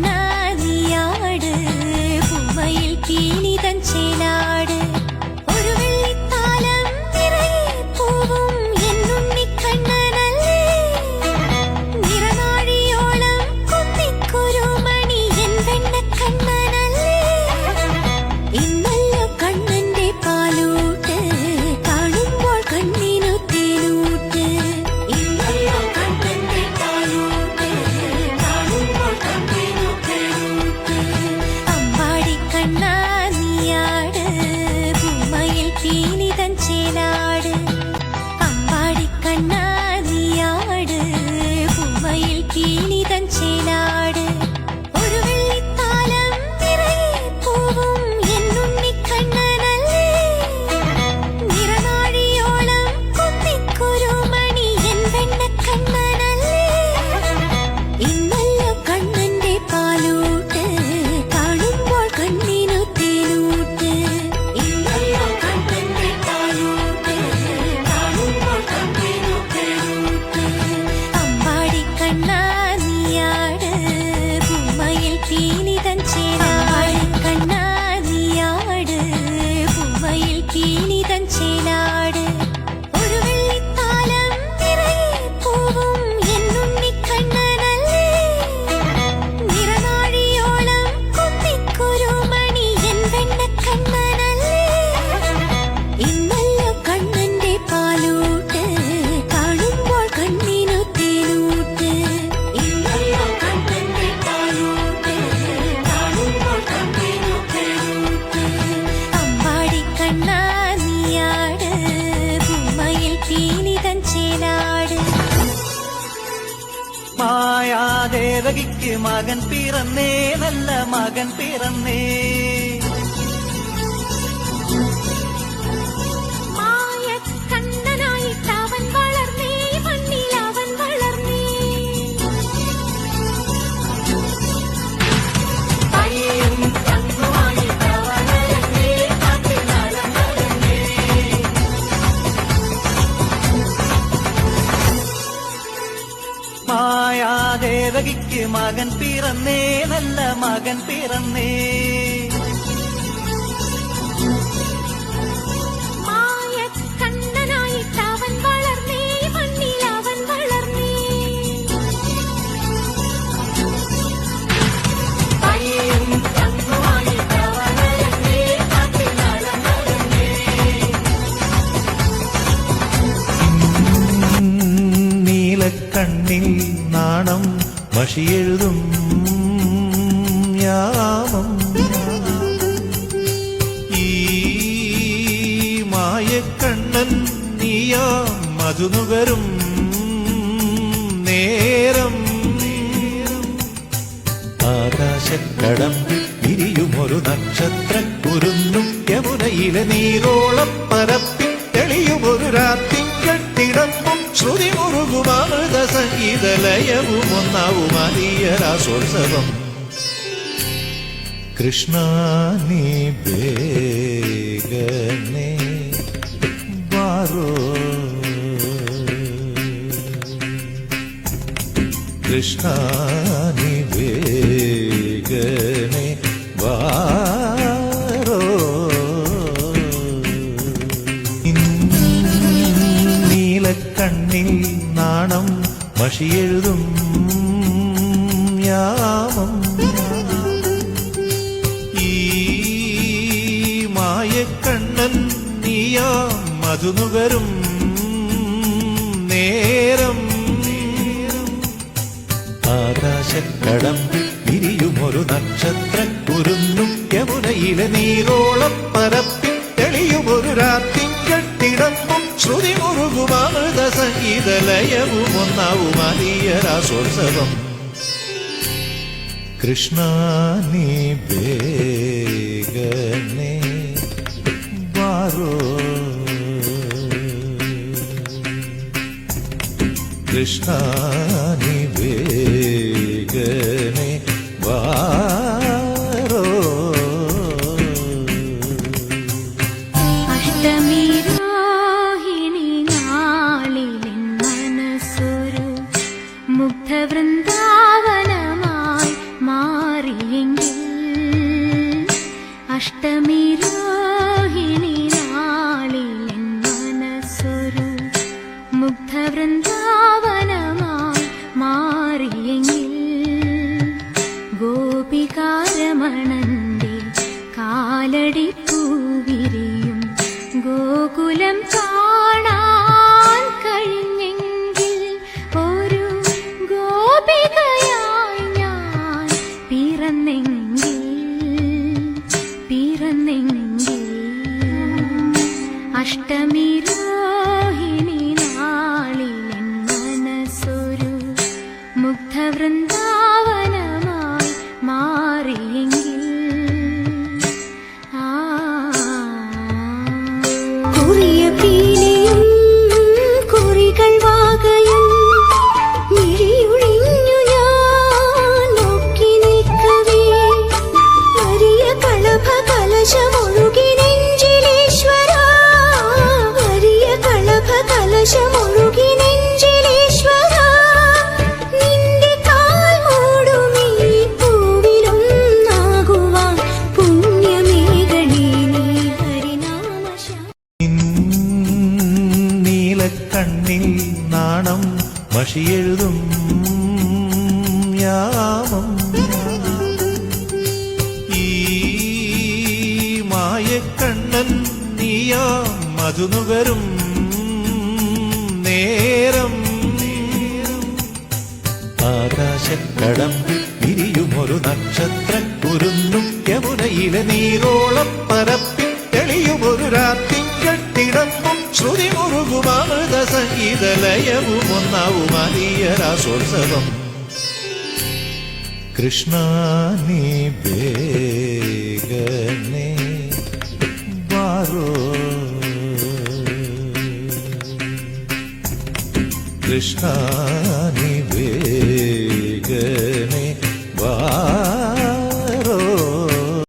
now. వీణిదంచేలాడు ഉലകിക്ക് മകൻ പിറന്നേ നല്ല മകൻ പിറന്നേ. പിറന്നേ നല്ല മകൻ പിറന്നേ. കണ്ണിൽ നാണം മഷിയെഴുതും യാമം. ഈ മായക്കണ്ണൻ നീയാ മധുനുകരും നേരം. ആകാശക്കടം ഇരിയുമൊരു നക്ഷത്ര കുരുന്നും യമുനയിലെ നീരോളം പരപ്പി തെളിയുമൊരു രാത്തിങ്കട്ടിടമ്പും ശ്രുതിമു ഗീതലയവും ഒന്നാവും അറിയരാസോത്സവം കൃഷ്ണ നീ വേഗനേ വാറോ കൃഷ്ണ നീ വാറോ നീലക്കണ്ണിൽ നാണം മഷിയെഴുതും യാമം. ഈ മായക്കണ്ണൻ മധു മധുനുകരും നേരം. ആകാശക്കടം വിരിയുമൊരു നക്ഷത്രക്കുരുന്നും യമുനയിലെ നീരോളം പരം ജയവും ഒന്നാവും അതീയരാസോത്സവം കൃഷ്ണ നീ ബേഗനെ ബാരോ കൃഷ്ണ അഷ്ടമി രാഹിണി നാളിലൻ മനസ്സൊരു മുഗ്ധവൃന്ദാവനമായി മാറിയെങ്കിൽ ഗോപികാരമണന്റെ കാലടി പൂവിരിയും ഗോകുലം കാ मुग्धवृन्दा സാക്ഷി മഷിയെഴുതും യാമം. ഈ മായക്കണ്ണൻ നീയാ മധുനുകരും നേരം. ആകാശക്കടം തിരിയുമൊരു നക്ഷത്ര കുരുന്നും യമുനയിലെ നീരോളം പരപ്പിൽ തെളിയുമൊരു തിടമ്പും ശ്രുതി മുറുകുമാമൃത സംഗീത ലയവും ഒന്നാവും ആലീയരാസോത്സവം കൃഷ്ണ നീ വേഗനേ വാരോ. കൃഷ്ണ